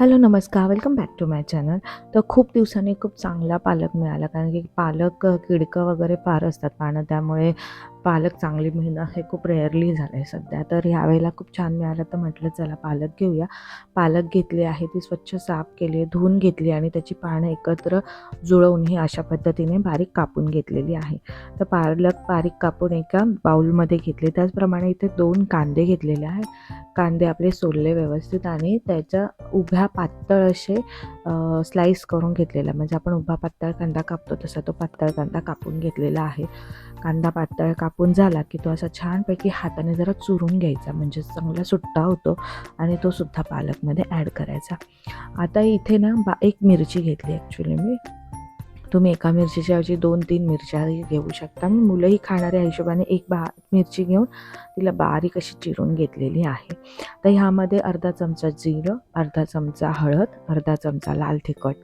Hello नमस्कार. Welcome back to my channel तर खूप दिवसांनी खूप चांगला पालक मिळाला कारण की पालक किडकं वगैरे फार असतात पानं त्यामुळे पालक चांगली मिळणं हे खूप रेअरली झालं आहे सध्या. तर ह्यावेळेला खूप छान मिळालं तर म्हटलं चला पालक घेऊया. पालक घेतली आहे ती स्वच्छ साफ केली आहे धुवून घेतली आणि त्याची पानं एकत्र जुळवून ही अशा पद्धतीने बारीक कापून घेतलेली आहे. तर पालक बारीक कापून एका बाउलमध्ये घेतले. त्याचप्रमाणे इथे दोन कांदे घेतलेले आहेत. कांदे आपले सोलले व्यवस्थित आणि त्याच्या उभ्या पातळ असे स्लाईस करून घेतलेला. म्हणजे आपण उभा पातळ कांदा कापतो तसा तो पातळ कांदा कापून घेतलेला आहे. कांदा पातळ कापून झाला की तो असा छानपैकी हाताने जरा चुरून घ्यायचा. म्हणजे चांगला सुट्टा होतो आणि तो सुद्धा पालकमध्ये ॲड करायचा. आता इथे ना बा एक मिरची घेतली ॲक्च्युली मी. तुम्ही एका मिरचीच्या ऐवजी दोन तीन मिरच्या घेऊ शकता. मी मुलंही खाणाऱ्या हिशोबाने एक बा मिरची घेऊन तिला बारीक अशी चिरून घेतलेली आहे. तर ह्यामध्ये अर्धा चमचा जिरं अर्धा चमचा हळद अर्धा चमचा लाल तिखट.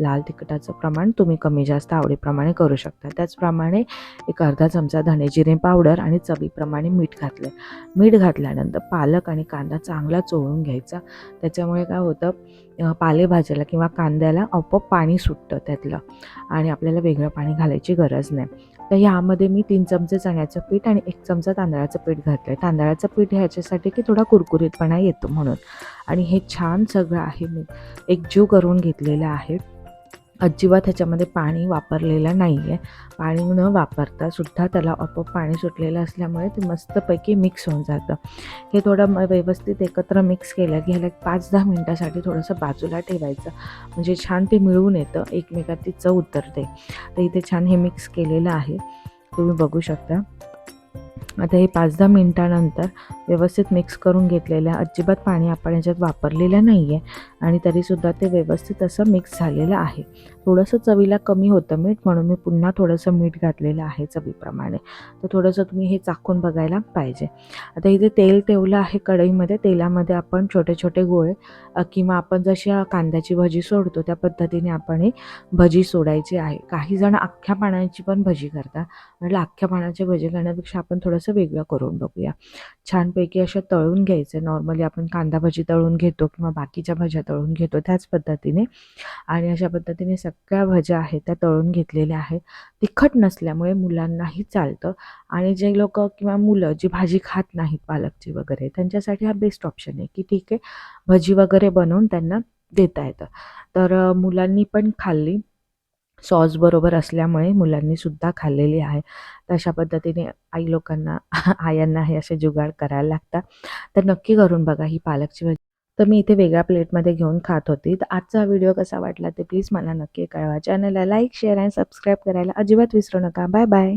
लाल तिखटाचं प्रमाण तुम्ही कमी जास्त आवडीप्रमाणे करू शकता. त्याचप्रमाणे एक अर्धा चमचा धणे जिरे पावडर आणि चवीप्रमाणे मीठ घातलं. मीठ घातल्यानंतर पालक आणि कांदा चांगला चोळून घ्यायचा. त्याच्यामुळे काय होतं पालेभाज्याला किंवा कांद्याला आपोआप पाणी सुटतं त्यातलं. आणि आपल्याला वेगळं पाणी घालायची गरज नाही. तर ह्यामध्ये मी तीन चमचे चण्याचं पीठ आणि एक चमचा तांदळाचं पीठ घातलं आहे तांदळाचं पीठ ह्याच्यासाठी की थोडा कुरकुरीतपणा येतो म्हणून. आणि हे छान सगळं आहे मी. एकजीव करून घेतलेलं आहे. अजिबात ह्याच्यामध्ये पाणी वापरलेलं नाही आहे पाणी न वापरता सुद्धा त्याला आपोआप पाणी सुटलेलं असल्यामुळे ते मस्तपैकी मिक्स होऊन जातं. हे थोडं म- व्यवस्थित एकत्र मिक्स केलं की ह्याला पाच दहा मिनटासाठी थोडंसं बाजूला ठेवायचं. म्हणजे छान ते मिळून येतं. एकमेकात ती चव उतरते. तर इथे छान हे मिक्स केलेलं आहे. तुम्ही बघू शकता. आता हे पाच दहा मिनटानंतर व्यवस्थित मिक्स करून घेतलेलं अजिबात पाणी आपण याच्यात वापरलेलं नाही आहे आणि तरीसुद्धा ते व्यवस्थित असं मिक्स झालेलं आहे. थोडंसं चवीला कमी होतं मीठ म्हणून मी पुन्हा थोडंसं मीठ घातलेलं आहे चवीप्रमाणे. तर थोडंसं तुम्ही हे चाखून बघायला पाहिजे. आता इथे तेल ठेवलं आहे कढईमध्ये. तेलामध्ये आपण छोटे छोटे गोळे किंवा आपण जशी कांद्याची भजी सोडतो त्या पद्धतीने आपण ही भजी सोडायची आहे. काही जण अख्ख्या पाण्याची पण भजी करतात. म्हटलं अख्ख्या पाण्याची भजी करण्यापेक्षा आपण थोडंसं वेगळं करून बघूया. छानपैकी अशा तळून घ्यायचं. नॉर्मली आपण कांदा भजी तळून घेतो किंवा बाकीच्या भाज्या तळून घेतो त्याच पद्धतीने. आणि अशा पद्धतीने सगळ्या भाज्या आहेत त्या तळून घेतलेल्या आहेत. तिखट नसल्यामुळे मुलांनाही चालतं. आणि जे लोक किंवा मुलं जी भाजी खात नाहीत पालकची वगैरे त्यांच्यासाठी हा बेस्ट ऑप्शन आहे की ठीक आहे भजी वगैरे बनवून त्यांना देता येतं. तर मुलांनी पण खाल्ली. सॉसबरोबर असल्यामुळे मुलांनी सुद्धा खाल्लेली आहे. तर अशा पद्धतीने आई लोकांना आयांना हे असे जुगाड करायला लागतात. तर नक्की करून बघा ही पालकची भाजी. तर मी इथे वेगळ्या प्लेटमध्ये घेऊन खात होती. तर आजचा व्हिडिओ कसा वाटला ते प्लीज मला नक्की कळवा. चॅनलला लाईक शेअर आणि सबस्क्राईब करायला अजिबात विसरू नका. Bye bye.